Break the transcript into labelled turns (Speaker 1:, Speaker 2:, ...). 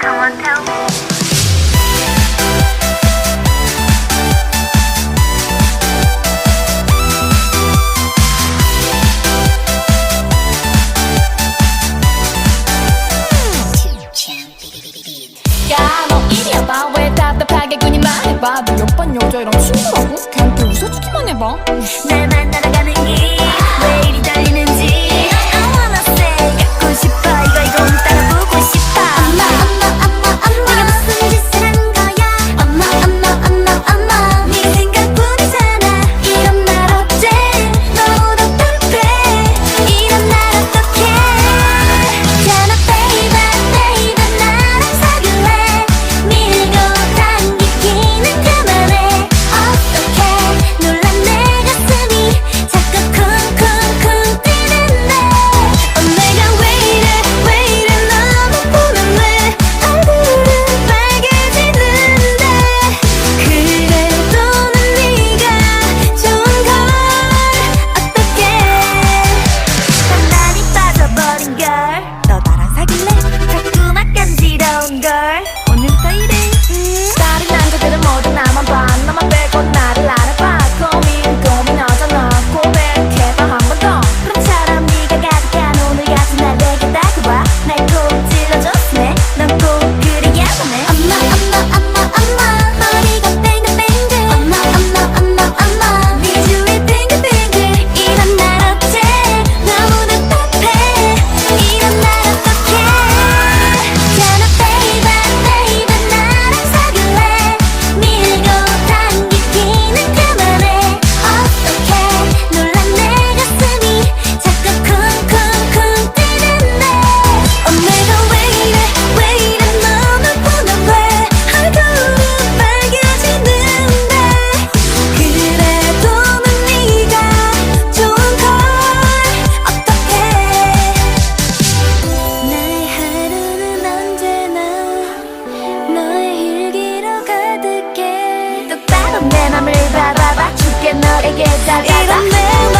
Speaker 1: 강원태우. 말해봐 너몇번 여자애랑 친구라고? 걔한테 웃어주기만 해봐
Speaker 2: 날 만나러 가는 길 너에게 다가가 이런 내맘